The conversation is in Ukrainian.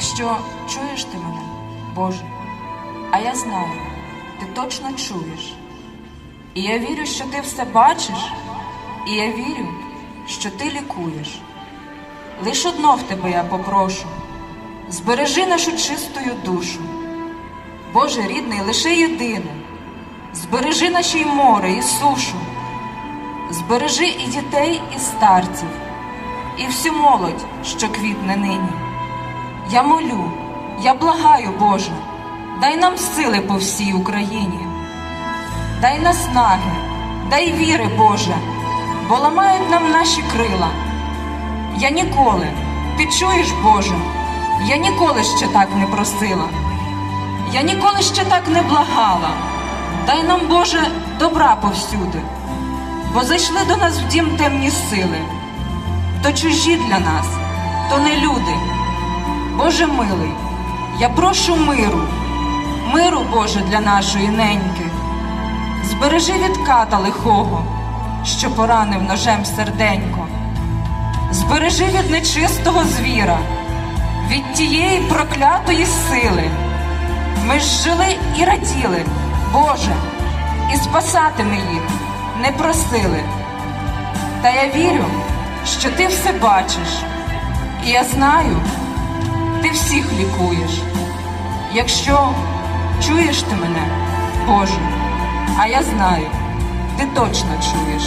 що чуєш ти мене, Боже, а я знаю, ти точно чуєш. І я вірю, що ти все бачиш, і я вірю, що ти лікуєш. Лиш одно в тебе я попрошу, збережи нашу чистою душу. Боже рідний, лише єдине, збережи наші й море і сушу, збережи і дітей, і старців, і всю молодь, що квітне нині. Я молю, я благаю, Боже, дай нам сили по всій Україні, дай наснаги, дай віри, Боже, бо ламають нам наші крила. Я ніколи, ти чуєш, Боже, я ніколи ще так не просила, я ніколи ще так не благала. Дай нам, Боже, добра повсюди, бо зайшли до нас в дім темні сили, то чужі для нас, то не люди. Боже милий, я прошу миру, миру, Боже, для нашої неньки. Збережи від ката лихого, що поранив ножем серденько. Збережи від нечистого звіра, від тієї проклятої сили. Ми ж жили і раділи, Боже, і спасати ми їх не просили. Та я вірю, що ти все бачиш, і я знаю, ти всіх лікуєш. Якщо чуєш ти мене, Боже, а я знаю, ти точно чуєш.